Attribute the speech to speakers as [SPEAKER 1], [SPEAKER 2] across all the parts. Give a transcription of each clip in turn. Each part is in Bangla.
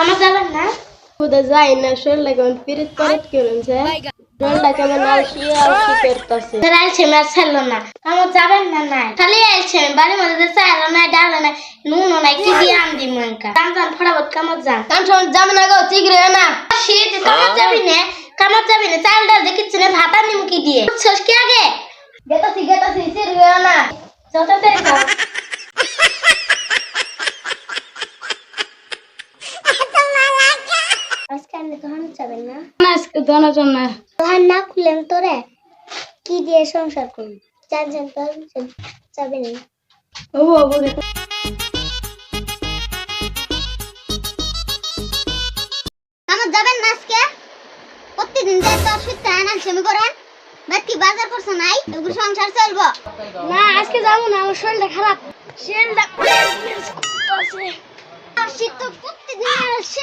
[SPEAKER 1] আমার যাবেন না?
[SPEAKER 2] খুদে যাই না শরীরটা কেমন পিরিত পিরিত করেছে শরীরটা কেমন আলসি আলসি করতেছে?
[SPEAKER 1] আলছে ম্যাচ ছাড়লো না। আমার যাবেন না নাই। খালি আলছে বাড়ির মধ্যে চাইলো না ডালো না নুন নাই কি দিয়ে আন দি মনকা? কাম জান ফটাফট কামত যান।
[SPEAKER 2] কাম সময় যাবে না গো চিগরে না।
[SPEAKER 1] শীত কামত যাবি না কামত যাবি না চাল ডাল দেখি চিনে ভাত আনি মুখি দিয়ে। কি আগে?
[SPEAKER 2] গেতাছি গেতাছি চিগরে না।
[SPEAKER 1] যত খাও আজকে আপনি দোকান যাবেন না
[SPEAKER 2] না আজকে দোনো জন্য।
[SPEAKER 1] দোকান না খুলেন তোরে কি দিয়ে সংসার করবি? জানছেন তো যাবেন না। আমার যাবেন না আজকে? প্রতিদিন যে তো সুত্তা আনান সেমি করেন বাকি বাজার করছে নাই? এগুলো সংসার চলবো।
[SPEAKER 2] না আজকে যাব না আমার শরীরটা খারাপ। শরীরটা
[SPEAKER 1] শীত তো প্রতিদিন আসছে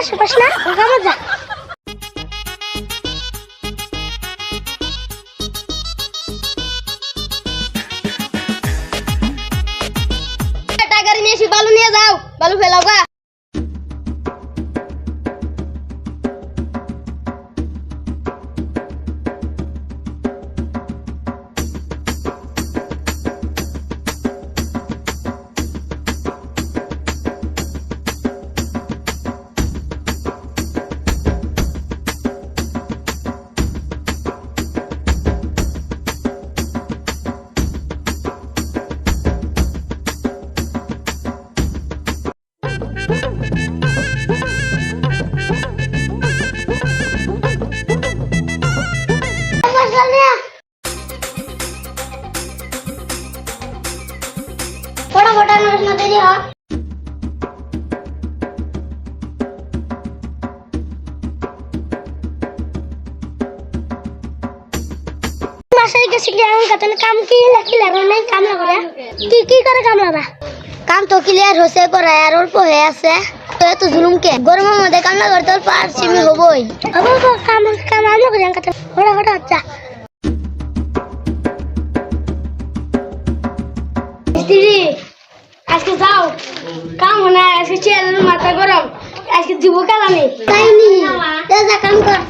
[SPEAKER 1] buena se pasa. Vamos ya.
[SPEAKER 2] টাকারি নিয়ে এসে বালু নিয়ে যাও বালু ফেলাও গা
[SPEAKER 1] મોટા નોટ્સ નથી જો মাসে অল্প হয়ে আছে। তো এত কে? গরমের মধ্যে কাম না করতে অল্প আর সিমি হবই। আবার কাম কাম
[SPEAKER 2] আমি আজকে যাও। কাম না, আজকে চেয়ারের মাথা গরম। আজকে দিব কাল আমি।
[SPEAKER 1] তাই নি? যা যা, কাম কর।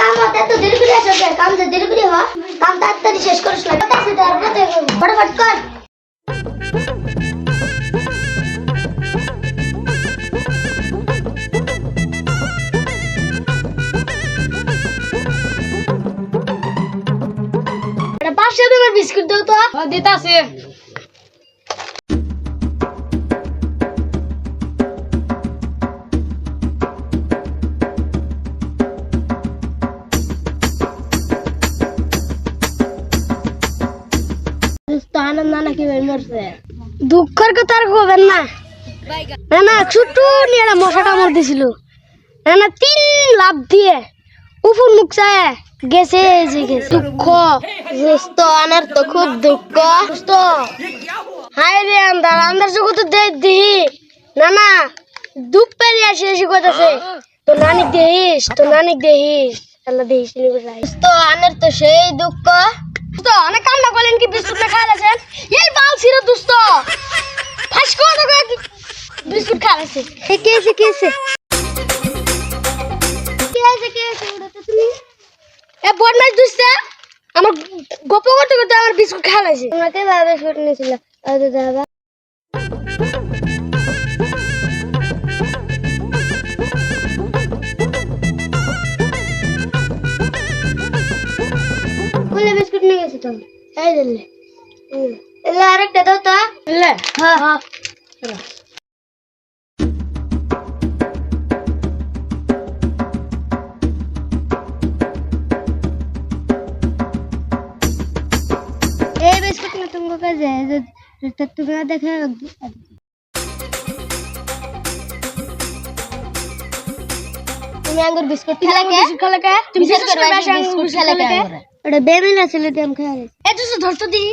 [SPEAKER 1] কাম হতে তো দেরি করে কাম তো দেরি করে হ, কাম তাড়াতাড়ি শেষ করিস না। কথা আছে তার কথা ফটাফট কর।
[SPEAKER 2] বিস্কুট দাও তো। দিতাছে। আনন্দ নাকি মরছে? দুঃখের কথা আর কবেন না। না না ছোট্ট নিয়ে একটা মশা কামড় দিছিল। না না তিন লাভ দিয়ে উফুর মুখ চায়। গেছে দুঃখ সুস্থ আনার তো খুব দুঃখ। সুস্থ। হাই রে আন্দার আন্দার জগৎ দে দিহি। না না দুঃখ পেরিয়ে আসে এসে কইতাছে তো নানি দেহিস তো নানি দেহিস আল্লাহ দেহিস সুস্থ আনার তো সেই দুঃখ। সুস্থ অনেক কামনা করলেন কি বিস্কুট না খাইলেছেন এই বাল ছিল দুস্থ। ফাঁস করে বিস্কুট
[SPEAKER 1] কে আছে কে আছে
[SPEAKER 2] এ বদমাইশ দুসছে আমার গপ করতে করতে আমার বিস্কুট খাইলেছে
[SPEAKER 1] তোমাকে ভাবে শুট নিয়েছিল তো দাদা বলে বিস্কুট নিয়ে গেছি তো
[SPEAKER 2] এই দিলে
[SPEAKER 1] এলে আরেকটা দাও তো।
[SPEAKER 2] লে।
[SPEAKER 1] হ্যাঁ। হ্যাঁ বিস্কুট না তোমাকে কাজে তুমি না দেখে তুমি আঙ্গুর বিস্কুট খেলে কে
[SPEAKER 2] খেলে কে তুমি
[SPEAKER 1] বিশেষ করে
[SPEAKER 2] বিস্কুট
[SPEAKER 1] বাসা
[SPEAKER 2] আঙ্গুর
[SPEAKER 1] বিস্কুট খেলে কে ওটা বেমিন আছে লুটি আমি খেয়ে
[SPEAKER 2] এই তো ধরতো দি